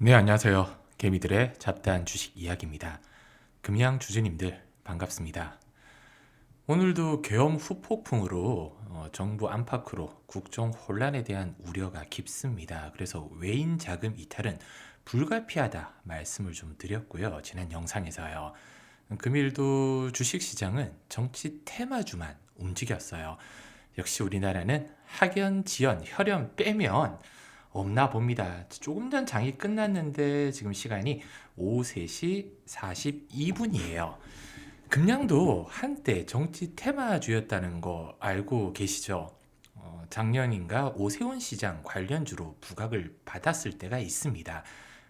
네, 안녕하세요. 개미들의 잡다한 주식 이야기입니다. 금양 주주님들 반갑습니다. 오늘도 계엄 후폭풍으로 어, 정부 안팎으로 국정 혼란에 대한 우려가 깊습니다. 그래서 외인 자금 이탈은 불가피하다 말씀을 좀 드렸고요. 지난 영상에서요. 금일도 주식 시장은 정치 테마주만 움직였어요. 역시 우리나라는 학연, 지연, 혈연 빼면 없나 봅니다. 조금 전 장이 끝났는데 지금 시간이 오후 3시 42분이에요. 금량도 한때 정치 테마주였다는 거 알고 계시죠? 어, 작년인가 오세훈 시장 관련주로 부각을 받았을 때가 있습니다.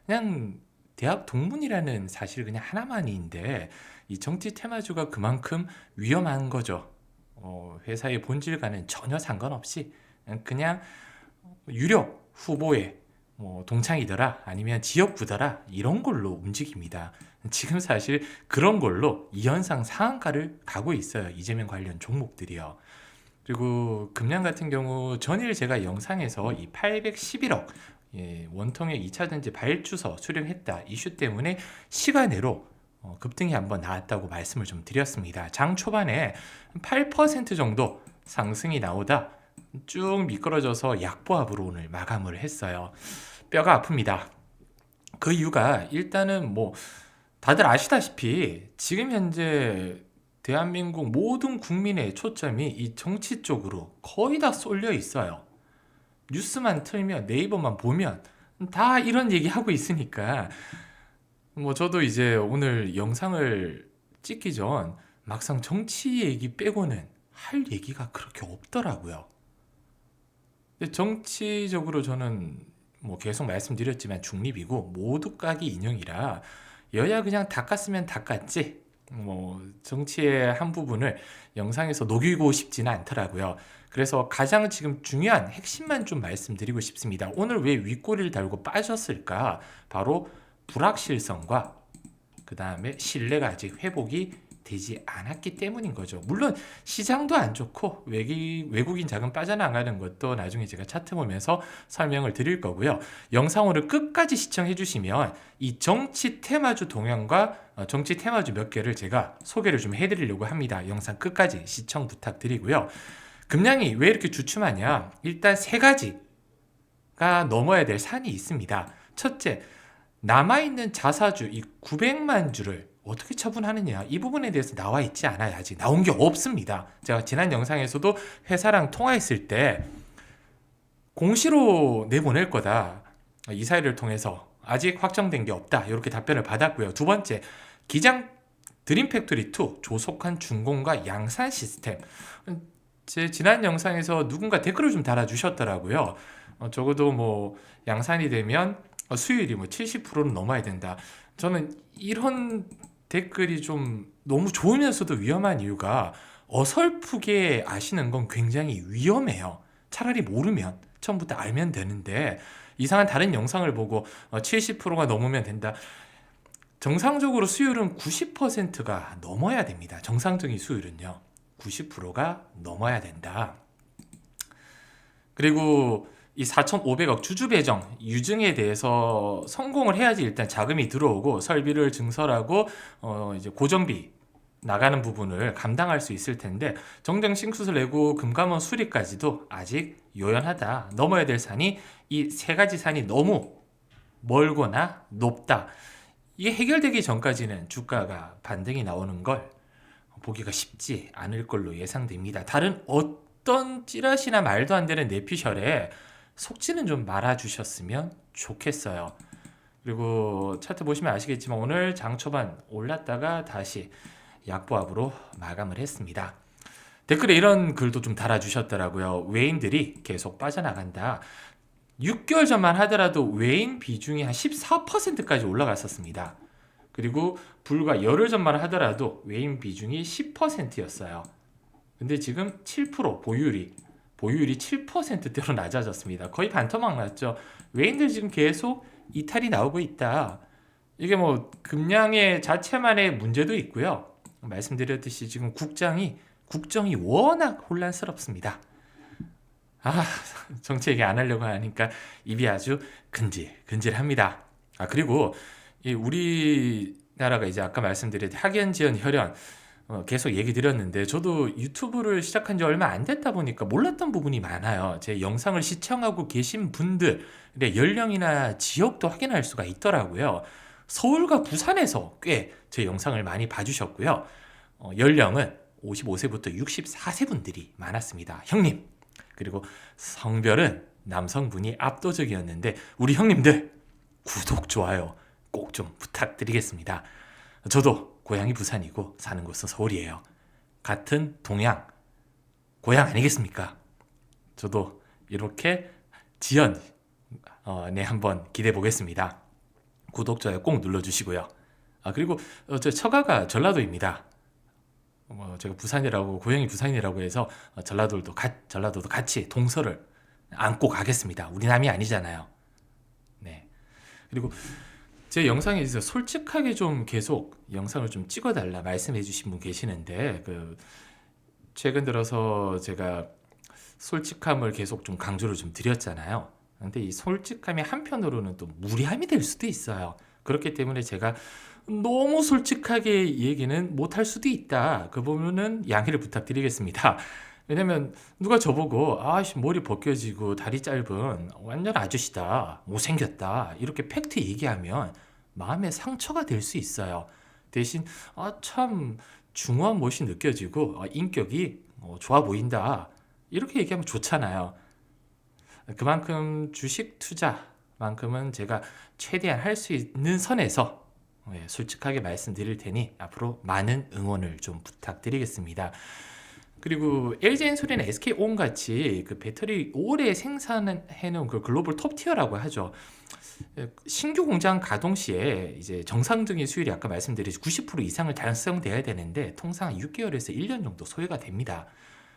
그냥 대학 동문이라는 사실 그냥 하나만인데 이 정치 테마주가 그만큼 위험한 거죠. 어, 회사의 본질과는 전혀 상관없이 그냥 유력 후보에 뭐 동창이더라 아니면 지역구더라 이런 걸로 움직입니다. 지금 사실 그런 걸로 이 현상 상한가를 가고 있어요. 이재명 관련 종목들이요. 그리고 금년 같은 경우 전일 제가 영상에서 이 811억 예, 원통의 2차 전지 발주서 수령했다 이슈 때문에 시간으로 어, 급등이 한번 나왔다고 말씀을 좀 드렸습니다. 장 초반에 8% 정도 상승이 나오다 쭉 미끄러져서 약보합으로 오늘 마감을 했어요. 뼈가 아픕니다. 그 이유가 일단은 뭐 다들 아시다시피 지금 현재 대한민국 모든 국민의 초점이 이 정치 쪽으로 거의 다 쏠려 있어요. 뉴스만 틀면 네이버만 보면 다 이런 얘기 하고 있으니까 뭐 저도 이제 오늘 영상을 찍기 전 막상 정치 얘기 빼고는 할 얘기가 그렇게 없더라고요. 정치적으로 저는 뭐 계속 말씀드렸지만 중립이고 모두 까기 인형이라 여야 그냥 닦았으면 닦았지 뭐 정치의 한 부분을 영상에서 녹이고 싶지는 않더라고요. 그래서 가장 지금 중요한 핵심만 좀 말씀드리고 싶습니다. 오늘 왜 윗꼬리를 달고 빠졌을까? 바로 불확실성과 그 다음에 신뢰가 아직 회복이 되지 않았기 때문인 거죠. 물론 시장도 안 좋고 외기, 외국인 자금 빠져나가는 것도 나중에 제가 차트 보면서 설명을 드릴 거고요. 영상을 끝까지 시청해 주시면 이 정치 테마주 동향과 어, 정치 테마주 몇 개를 제가 소개를 좀 해드리려고 합니다. 영상 끝까지 시청 부탁드리고요. 금량이 왜 이렇게 주춤하냐? 일단 세 가지가 넘어야 될 산이 있습니다. 첫째, 남아있는 자사주 이 900만 주를 어떻게 처분하느냐. 이 부분에 대해서 나와 있지 않아요 아직 나온 게 없습니다. 제가 지난 영상에서도 회사랑 통화했을 때 공시로 내보낼 거다. 이사회를 통해서 아직 확정된 게 없다. 이렇게 답변을 받았고요. 두 번째 기장 드림팩토리 2 조속한 준공과 양산 시스템. 제 지난 영상에서 누군가 댓글을 좀 달아주셨더라고요. 어, 적어도 뭐 양산이 되면 수율이 뭐 70%는 넘어야 된다. 저는 이런 댓글이 좀 너무 좋으면서도 위험한 이유가 어설프게 아시는 건 굉장히 위험해요. 차라리 모르면 처음부터 알면 되는데 이상한 다른 영상을 보고 70%가 어, 넘으면 된다. 정상적으로 수율은 90%가 넘어야 됩니다. 정상적인 수율은요. 90%가 넘어야 된다. 그리고 이 4,500억 주주 배정 유증에 대해서 성공을 해야지 일단 자금이 들어오고 설비를 증설하고 어 이제 고정비 나가는 부분을 감당할 수 있을 텐데 정정 싱크수 내고 금감원 수리까지도 아직 요연하다. 넘어야 될 산이 이 세 가지 산이 너무 멀거나 높다. 이게 해결되기 전까지는 주가가 반등이 나오는 걸 보기가 쉽지 않을 걸로 예상됩니다. 다른 어떤 찌라시나 말도 안 되는 내피셜에 속지는 좀 말아주셨으면 좋겠어요. 그리고 차트 보시면 아시겠지만 오늘 장 초반 올랐다가 다시 약보합으로 마감을 했습니다. 댓글에 이런 글도 좀 달아주셨더라고요. 외인들이 계속 빠져나간다. 6개월 전만 하더라도 외인 비중이 한 14%까지 올라갔었습니다. 그리고 불과 열흘 전만 하더라도 외인 비중이 10%였어요. 근데 지금 7% 보유율이 보유율이 7%대로 낮아졌습니다. 거의 반토막 났죠. 외인들 지금 계속 이탈이 나오고 있다. 이게 뭐 금량의 자체만의 문제도 있고요. 말씀드렸듯이 지금 국장이 국정이 워낙 혼란스럽습니다. 아 정치 얘기 안 하려고 하니까 입이 아주 근질 근질합니다. 아 그리고 이 우리나라가 이제 아까 말씀드린 학연, 지연, 혈연 어, 계속 얘기 드렸는데 저도 유튜브를 시작한 지 얼마 안 됐다 보니까 몰랐던 부분이 많아요. 제 영상을 시청하고 계신 분들의 연령이나 지역도 확인할 수가 있더라고요. 서울과 부산에서 꽤 제 영상을 많이 봐주셨고요. 어, 연령은 55세부터 64세 분들이 많았습니다. 형님. 그리고 성별은 남성분이 압도적이었는데 우리 형님들 구독, 좋아요 꼭 좀 부탁드리겠습니다. 저도 고향이 부산이고 사는 곳은 서울이에요. 같은 동양, 고향 아니겠습니까? 저도 이렇게 지연, 어, 네, 한번 기대해 보겠습니다. 구독, 좋아요 꼭 눌러주시고요. 아, 그리고 어, 저 처가가 전라도입니다. 뭐 제가 부산이라고 고향이 부산이라고 해서 어, 전라도도 가, 전라도도 같이 동서를 안고 가겠습니다. 우리 남이 아니잖아요. 네. 그리고 제 영상에 있어서 솔직하게 좀 계속 영상을 좀 찍어달라 말씀해 주신 분 계시는데 그 최근 들어서 제가 솔직함을 계속 좀 강조를 좀 드렸잖아요. 근데 이 솔직함이 한편으로는 또 무리함이 될 수도 있어요. 그렇기 때문에 제가 너무 솔직하게 얘기는 못할 수도 있다. 그 부분은 양해를 부탁드리겠습니다. 왜냐면 누가 저보고 아씨 머리 벗겨지고 다리 짧은 완전 아저씨다 못생겼다 이렇게 팩트 얘기하면 마음에 상처가 될 수 있어요. 대신 아 참 중후한 멋이 느껴지고 아, 인격이 어, 좋아 보인다 이렇게 얘기하면 좋잖아요. 그만큼 주식 투자만큼은 제가 최대한 할 수 있는 선에서 예, 솔직하게 말씀드릴 테니 앞으로 많은 응원을 좀 부탁드리겠습니다. 그리고 LG 엔솔이나 SK온 같이 그 배터리 오래 생산해 놓은 그 글로벌 톱 티어라고 하죠. 예, 신규 공장 가동 시에 이제 정상적인 수율이 아까 말씀드렸듯이 90% 이상을 달성돼야 되는데 통상 6개월에서 1년 정도 소요가 됩니다.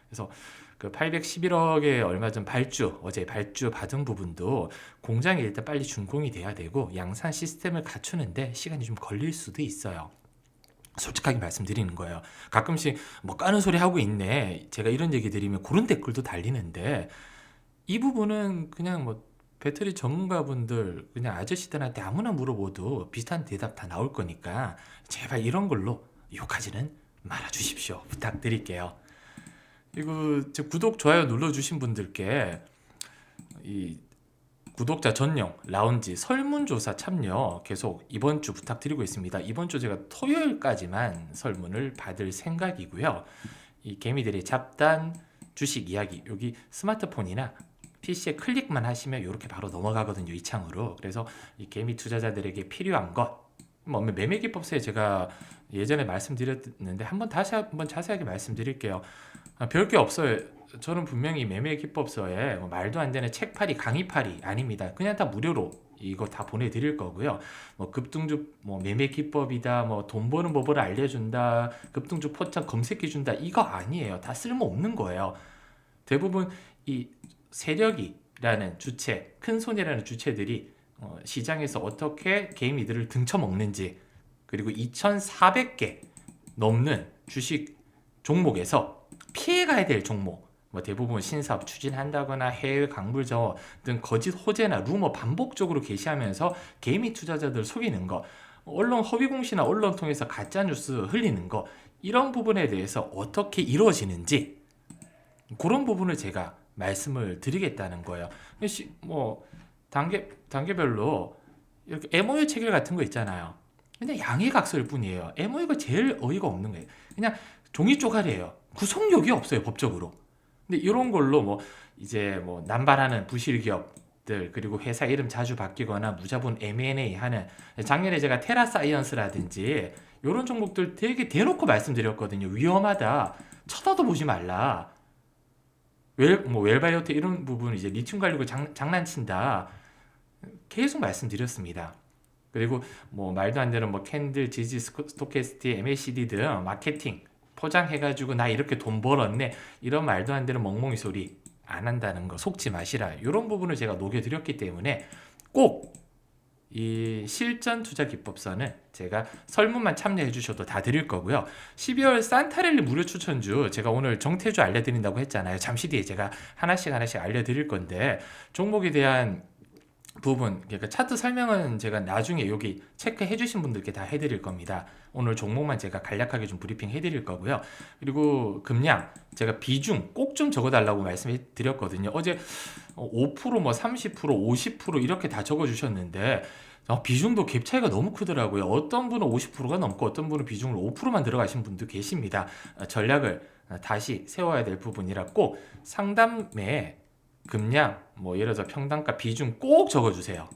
그래서 그 811억에 얼마 전 발주 어제 발주 받은 부분도 공장이 일단 빨리 준공이 돼야 되고 양산 시스템을 갖추는데 시간이 좀 걸릴 수도 있어요. 솔직하게 말씀드리는 거예요. 가끔씩 뭐 까는 소리 하고 있네. 제가 이런 얘기 드리면 그런 댓글도 달리는데 이 부분은 그냥 뭐 배터리 전문가분들 그냥 아저씨들한테 아무나 물어봐도 비슷한 대답 다 나올 거니까 제발 이런 걸로 욕하지는 말아 주십시오. 부탁드릴게요. 그리고 제 구독 좋아요 눌러 주신 분들께 이 구독자 전용 라운지 설문조사 참여 계속 이번 주 부탁드리고 있습니다. 이번 주 제가 토요일까지만 설문을 받을 생각이고요. 이 개미들의 잡단 주식 이야기 여기 스마트폰이나 PC에 클릭만 하시면 이렇게 바로 넘어가거든요. 이 창으로. 그래서 이 개미 투자자들에게 필요한 것, 뭐 매매 기법서에 제가 예전에 말씀드렸는데 한번 다시 한번 자세하게 말씀드릴게요. 아, 별게 없어요. 저는 분명히 매매 기법서에 뭐 말도 안 되는 책팔이 강의팔이 아닙니다. 그냥 다 무료로 이거 다 보내드릴 거고요. 뭐 급등주 뭐 매매 기법이다, 뭐 돈 버는 법을 알려준다, 급등주 포착 검색해 준다 이거 아니에요. 다 쓸모 없는 거예요. 대부분 이 세력이라는 주체, 큰 손이라는 주체들이 어, 시장에서 어떻게 개미들을 등쳐먹는지 그리고 2,400개 넘는 주식 종목에서 피해가야 될 종목 뭐 대부분 신사업 추진한다거나 해외 강물 저어 등 거짓 호재나 루머 반복적으로 게시하면서 개미 투자자들 속이는 거 언론 허위 공시나 언론 통해서 가짜 뉴스 흘리는 거 이런 부분에 대해서 어떻게 이루어지는지 그런 부분을 제가 말씀을 드리겠다는 거예요. 뭐 단계 단계별로 이렇게 MOU 체결 같은 거 있잖아요. 그냥 양해각서일 뿐이에요. MOU가 제일 어이가 없는 거예요. 그냥 종이 쪼가리예요. 구속력이 없어요 법적으로. 근데 이런 걸로 뭐 이제 뭐 남발하는 부실 기업들 그리고 회사 이름 자주 바뀌거나 무자본 M&A 하는 작년에 제가 테라사이언스라든지 이런 종목들 되게 대놓고 말씀드렸거든요. 위험하다. 쳐다도 보지 말라. 웰, 뭐 웰바이오트 이런 부분 이제 리튬 관리고 장, 장난친다. 계속 말씀드렸습니다. 그리고 뭐 말도 안 되는 뭐 캔들, 지지, 스토캐스티, MACD 등 마케팅 포장해가지고 나 이렇게 돈 벌었네 이런 말도 안 되는 멍멍이 소리 안 한다는 거 속지 마시라 이런 부분을 제가 녹여드렸기 때문에 꼭 이 실전 투자 기법서는 제가 설문만 참여해 주셔도 다 드릴 거고요. 12월 산타렐리 무료 추천주 제가 오늘 정태주 알려드린다고 했잖아요. 잠시 뒤에 제가 하나씩 하나씩 알려드릴 건데 종목에 대한 부분 그러니까 차트 설명은 제가 나중에 여기 체크해 주신 분들께 다 해드릴 겁니다. 오늘 종목만 제가 간략하게 좀 브리핑 해드릴 거고요. 그리고 금량 제가 비중 꼭 좀 적어달라고 말씀해 드렸거든요. 어제 5%뭐 30% 50% 이렇게 다 적어 주셨는데 어, 비중도 갭 차이가 너무 크더라고요. 어떤 분은 50%가 넘고 어떤 분은 비중을 5%만 들어가신 분도 계십니다. 어, 전략을 어, 다시 세워야 될 부분이라 꼭 상담에 금량, 뭐 예를 들어 평단가 비중 꼭 적어주세요.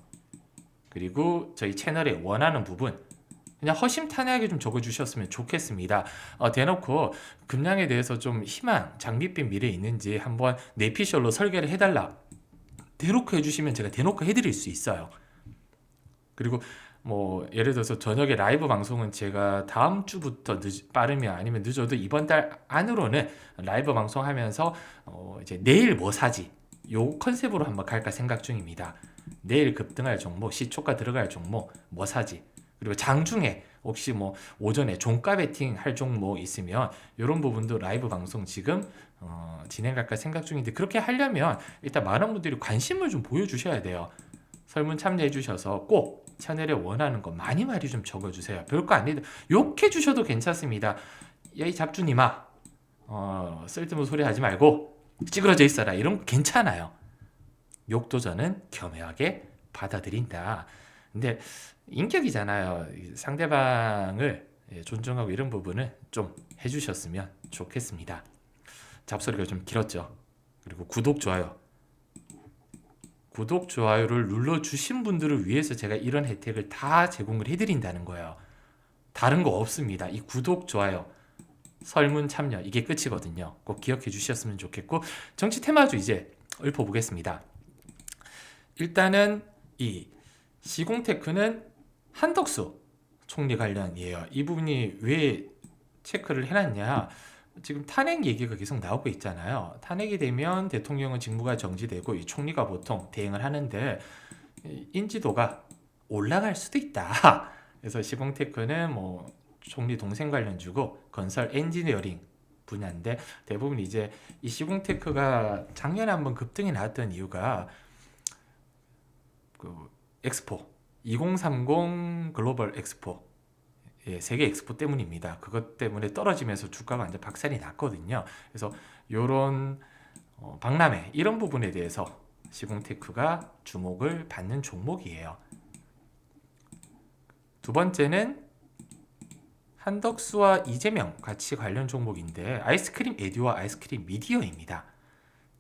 그리고 저희 채널에 원하는 부분 그냥 허심탄회하게 좀 적어주셨으면 좋겠습니다. 어, 대놓고 금량에 대해서 좀 희망, 장밋빛 미래 있는지 한번 내피셜로 설계를 해달라. 대놓고 해주시면 제가 대놓고 해드릴 수 있어요. 그리고 뭐 예를 들어서 저녁에 라이브 방송은 제가 다음 주부터 늦, 빠르면 아니면 늦어도 이번 달 안으로는 라이브 방송하면서 어 이제 내일 뭐 사지 요 컨셉으로 한번 갈까 생각 중입니다. 내일 급등할 종목, 시초가 들어갈 종목 뭐 사지 그리고 장중에 혹시 뭐 오전에 종가 베팅 할 종목 있으면 이런 부분도 라이브 방송 지금 어, 진행할까 생각 중인데 그렇게 하려면 일단 많은 분들이 관심을 좀 보여주셔야 돼요. 설문 참여해 주셔서 꼭 채널에 원하는 거 많이 많이 좀 적어주세요. 별거 아니도 욕해 주셔도 괜찮습니다. 야이 잡주님아 어, 쓸데없는 소리 하지 말고 찌그러져 있어라 이런 거 괜찮아요. 욕도 저는 겸허하게 받아들인다. 근데 인격이잖아요. 상대방을 예, 존중하고 이런 부분은 좀 해주셨으면 좋겠습니다. 잡소리가 좀 길었죠. 그리고 구독, 좋아요. 구독, 좋아요를 눌러 주신 분들을 위해서 제가 이런 혜택을 다 제공을 해드린다는 거예요. 다른 거 없습니다. 이 구독, 좋아요, 설문 참여 이게 끝이거든요. 꼭 기억해 주셨으면 좋겠고 정치 테마주 이제 읊어보겠습니다. 일단은 이 시공테크는 한덕수 총리 관련이에요. 이 부분이 왜 체크를 해놨냐? 지금 탄핵 얘기가 계속 나오고 있잖아요. 탄핵이 되면 대통령은 직무가 정지되고 이 총리가 보통 대행을 하는데 인지도가 올라갈 수도 있다. 그래서 시봉테크는 뭐 총리 동생 관련주고 건설 엔지니어링 분야인데 대부분 이제 이 시공테크가 작년에 한번 급등이 나왔던 이유가 그 엑스포 2030 글로벌 엑스포 예, 세계 엑스포 때문입니다. 그것 때문에 떨어지면서 주가가 완전 박살이 났거든요. 그래서 요런 어, 박람회 이런 부분에 대해서 시공테크가 주목을 받는 종목이에요. 두 번째는 한덕수와 이재명 같이 관련 종목인데 아이스크림 에듀와 아이스크림 미디어입니다.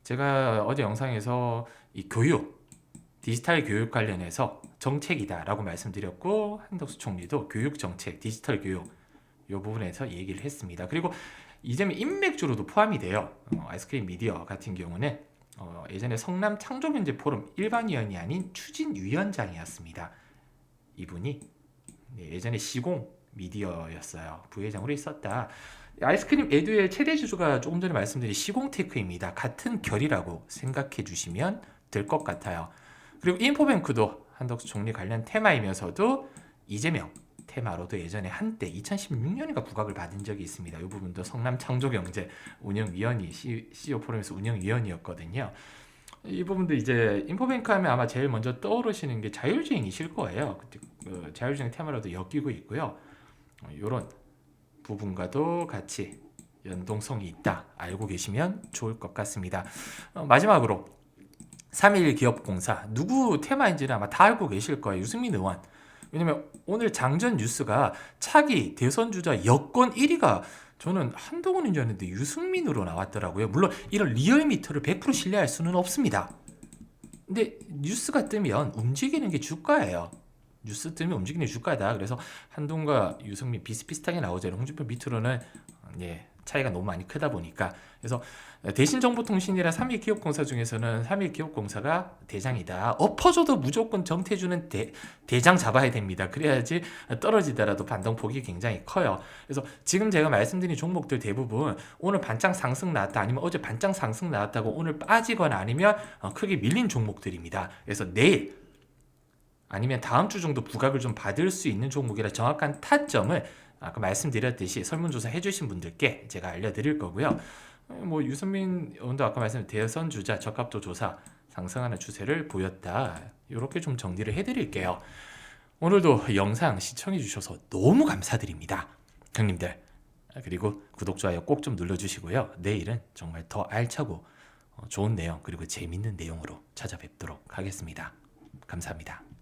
제가 어제 영상에서 이 교육 디지털 교육 관련해서 정책이다라고 말씀드렸고 한덕수 총리도 교육 정책, 디지털 교육 이 부분에서 얘기를 했습니다. 그리고 이재명 인맥주로도 포함이 돼요. 어, 아이스크림 미디어 같은 경우는 어, 예전에 성남 창조경제 포럼 일반위원이 아닌 추진위원장이었습니다. 이분이 네, 예전에 시공 미디어였어요. 부회장으로 있었다. 아이스크림 에듀의 최대 주주가 조금 전에 말씀드린 시공테크입니다. 같은 결이라고 생각해 주시면 될 것 같아요. 그리고 인포뱅크도 한덕수 총리 관련 테마이면서도 이재명 테마로도 예전에 한때 2016년인가 부각을 받은 적이 있습니다. 이 부분도 성남 창조경제 운영위원이 CEO 포럼에서 운영위원이었거든요. 이 부분도 이제 인포뱅크 하면 아마 제일 먼저 떠오르시는 게 자율주행이실 거예요. 그 자율주행 테마로도 엮이고 있고요. 이런 어, 부분과도 같이 연동성이 있다 알고 계시면 좋을 것 같습니다. 어, 마지막으로 3.1 기업공사 누구 테마인지는 아마 다 알고 계실 거예요. 유승민 의원. 왜냐면 오늘 장전 뉴스가 차기 대선 주자 여권 1위가 저는 한동훈인 줄 알았는데 유승민으로 나왔더라고요. 물론 이런 리얼미터를 100% 신뢰할 수는 없습니다. 근데 뉴스가 뜨면 움직이는 게 주가예요. 뉴스 뜨면 움직이는 주가다. 그래서 한동과 유승민 비슷비슷하게 나오잖아요. 홍준표 밑으로는 예, 차이가 너무 많이 크다 보니까 그래서 대신 정보통신이라 3위 기업공사 중에서는 3위 기업공사가 대장이다. 엎어져도 무조건 정태주는 대, 대장 잡아야 됩니다. 그래야지 떨어지더라도 반동폭이 굉장히 커요. 그래서 지금 제가 말씀드린 종목들 대부분 오늘 반장 상승 나왔다 아니면 어제 반장 상승 나왔다고 오늘 빠지거나 아니면 어, 크게 밀린 종목들입니다. 그래서 내일 아니면 다음 주 정도 부각을 좀 받을 수 있는 종목이라 정확한 타점을 아까 말씀드렸듯이 설문조사 해주신 분들께 제가 알려드릴 거고요. 뭐 유선민 의원도 아까 말씀드린 대선 주자 적합도 조사 상승하는 추세를 보였다. 이렇게 좀 정리를 해드릴게요. 오늘도 영상 시청해 주셔서 너무 감사드립니다. 형님들 그리고 구독 좋아요 꼭 좀 눌러주시고요. 내일은 정말 더 알차고 어, 좋은 내용 그리고 재밌는 내용으로 찾아뵙도록 하겠습니다. 감사합니다.